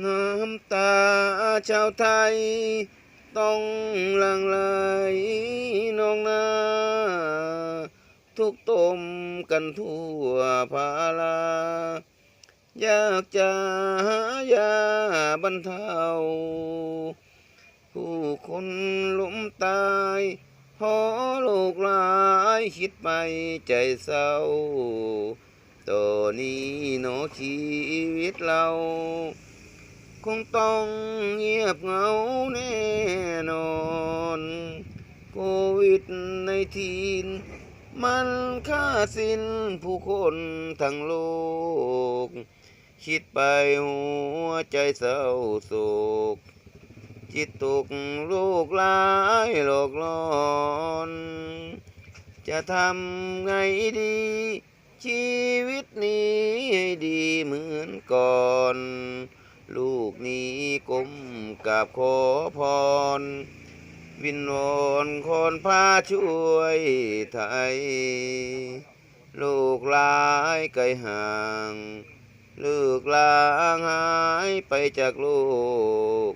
น้ำตาชาวไทย ต้องหลังไหลนองนาทุกตมกันทั่วภาลาอยากจะหายาบรรเทา ผู้คนล้มตายพอโลกหลายคิดไปใจเศร้าตอนนี้เนอชีวิตเรา คงต้องเงียบเหงาแน่นอน โควิดในทีน มันฆ่าสิ้นผู้คนทั้งโลก คิดไปหัวใจเศร้าโศก จิตตกลูกลายหลอกลอน จะทำไงดี ชีวิตนี้ให้ดีเหมือนก่อน ลูกนี้ก้มกราบขอพร วินวอนคนพาช่วยไทย ลูกลายไกลห่าง ลูกลางหายไปจากโลก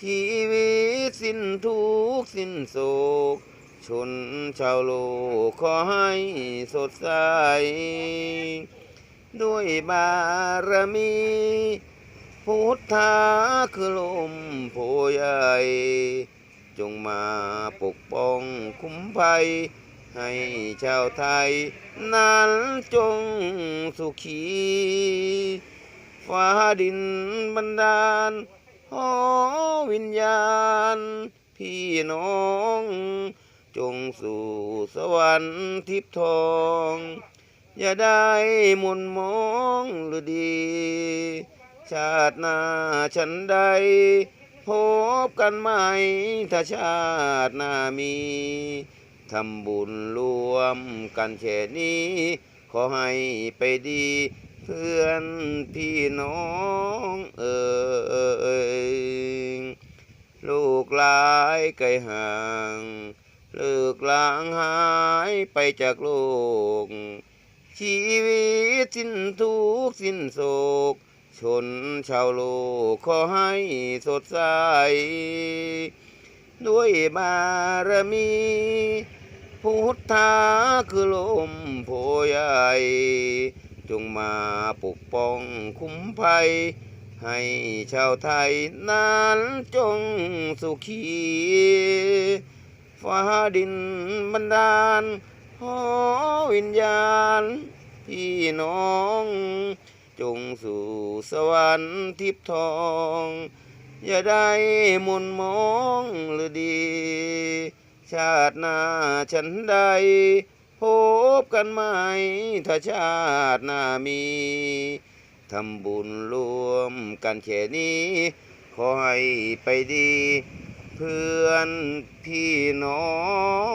ชีวิตสิ้นทุกสิ้นโศก ชนชาวโลกขอให้สดใส ด้วยบารมี พุทธาคือลมโพใหญ่จงมาปกป้องคุ้มภัย ให้ชาวไทย นั้นจงสุขีฟ้าดินบันดาลหอวิญญาณ พี่น้อง จงสู่สวรรค์ทิพทอง อย่าได้มุนมองหรือดี ชาติหน้าฉันใด พบกันไหม ถ้าชาติหน้ามีทำบุญรวมกันแค่นี้ ขอให้ไปดีเพื่อนพี่น้องเอ่ยลูกหลายไกลห่างเลิกลางหายไปจากโลก ชีวิตสิ้นทุกสิ้นโศก ชนชาวโลกขอให้สดใส ด้วยบารมี พุทธาคือลมโพใหญ่จงมาปกป้องคุ้มภัย ให้ชาวไทยนั้นจงสุขีฟ้าดินบันดาลหอวิญญาณพี่น้อง จงสู่สวรรค์ทิพย์ทอง อย่าได้มุนมองหรือดี ชาติหน้าฉันใด พบกันไหมถ้าชาติหน้ามีทำบุญรวมกันแค่นี้ ขอให้ไปดี เพื่อนพี่น้อง